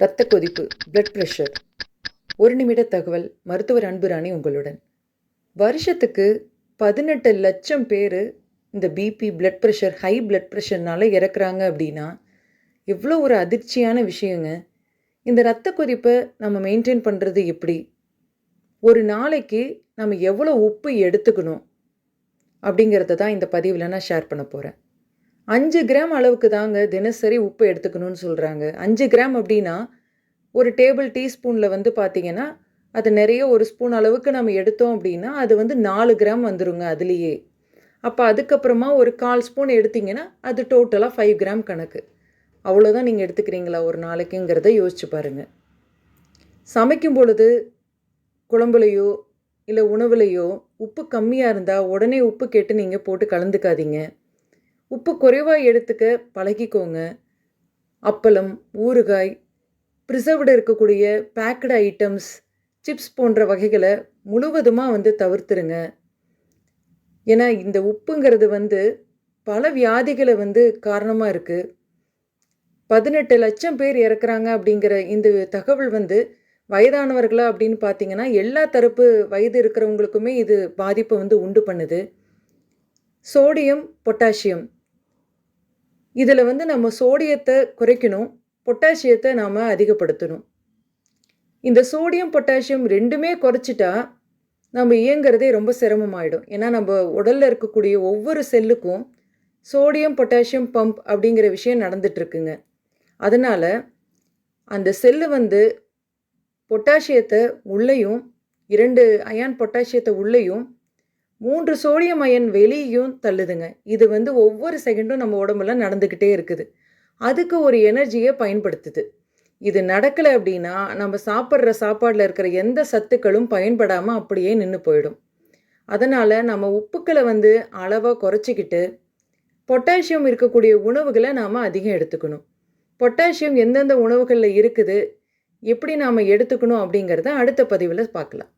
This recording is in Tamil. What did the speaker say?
இரத்த கொதிப்பு பிளட் ப்ரெஷர் ஒரு நிமிட தகவல் மருத்துவர் அன்புராணி உங்களுடன். வருஷத்துக்கு பதினெட்டு லட்சம் பேர் இந்த BP blood pressure high blood ப்ரெஷர்னால இறக்குறாங்க அப்படின்னா எவ்வளோ ஒரு அதிர்ச்சியான விஷயங்க. இந்த இரத்த கொதிப்பை நம்ம மெயின்டைன் பண்ணுறது எப்படி? ஒரு நாளைக்கு நம்ம எவ்வளோ உப்பு எடுத்துக்கணும்? அப்படிங்கிறத தான் இந்த பதிவில் நான் ஷேர் பண்ண போகிறேன் அஞ்சு கிராம் அளவுக்கு தாங்க தினசரி உப்பு எடுத்துக்கணும்னு சொல்கிறாங்க அஞ்சு கிராம் அப்படின்னா ஒரு டேபிள் டீஸ்பூனில் வந்து பார்த்தீங்கன்னா அது நிறைய ஒரு ஸ்பூன் அளவுக்கு நம்ம எடுத்தோம் அப்படின்னா அது வந்து நாலு கிராம் வந்துருங்க அதுலேயே. அப்போ அதுக்கப்புறமா ஒரு கால் ஸ்பூன் எடுத்தீங்கன்னா அது டோட்டலாக ஃபைவ் கிராம் கணக்கு. அவ்வளோதான் நீங்கள் எடுத்துக்கிறீங்களா ஒரு நாளைக்குங்கிறத யோசிச்சு பாருங்கள் சமைக்கும் பொழுது குழம்புலையோ இல்லை உணவுலையோ உப்பு கம்மியாக இருந்தால் உடனே உப்பு கேட்டு நீங்கள் போட்டு கலந்துக்காதீங்க. உப்பு குறைவாக எடுத்துக்க பழகிக்கோங்க. அப்பளம் ஊறுகாய் ப்ரிசர்வ்டு இருக்கக்கூடிய பேக்கடு ஐட்டம்ஸ் சிப்ஸ் போன்ற வகைகளை முழுவதுமாக வந்து தவிர்த்துருங்க. ஏன்னா இந்த உப்புங்கிறது வந்து பல வியாதிகளை வந்து காரணமாக இருக்குது பதினெட்டு லட்சம் பேர் இறக்குறாங்க அப்படிங்கிற இந்த தகவல் வந்து வயதானவர்களா அப்படின்னு பார்த்தீங்கன்னா எல்லா தரப்பு வயது இருக்கிறவங்களுக்குமே இது பாதிப்பை வந்து உண்டு பண்ணுது. சோடியம் பொட்டாசியம் இதில் வந்து நம்ம சோடியத்தை குறைக்கணும் பொட்டாசியத்தை நாம் அதிகப்படுத்தணும். இந்த சோடியம் பொட்டாசியம் ரெண்டுமே குறைச்சிட்டா நம்ம இயங்குறதே ரொம்ப சிரமமாயிடும். ஏன்னா நம்ம உடலில் இருக்கக்கூடிய ஒவ்வொரு செல்லுக்கும் சோடியம் பொட்டாசியம் பம்ப் அப்படிங்கிற விஷயம் நடந்துட்டுருக்குங்க. அதனால் அந்த செல்லு வந்து பொட்டாசியத்தை உள்ளேயும் இரண்டு அயான் பொட்டாசியத்தை உள்ளேயும் மூன்று சோடியம் அயன் வெளியும் தள்ளுதுங்க. இது வந்து ஒவ்வொரு செகண்டும் நம்ம உடம்புல நடந்துக்கிட்டே இருக்குது. அதுக்கு ஒரு எனர்ஜியை பயன்படுத்துது. இது நடக்கலை அப்படின்னா நம்ம சாப்பிட்ற சாப்பாடில் இருக்கிற எந்த சத்துக்களும் பயன்படாமல் அப்படியே நின்று போயிடும். அதனால் நம்ம உப்புக்களை வந்து அளவாக குறைச்சிக்கிட்டு பொட்டாசியம் இருக்கக்கூடிய உணவுகளை நாம் அதிகம் எடுத்துக்கணும். பொட்டாசியம் எந்தெந்த உணவுகளில் இருக்குது எப்படி நாம் எடுத்துக்கணும் அப்படிங்கிறத அடுத்த பதிவில் பார்க்கலாம்.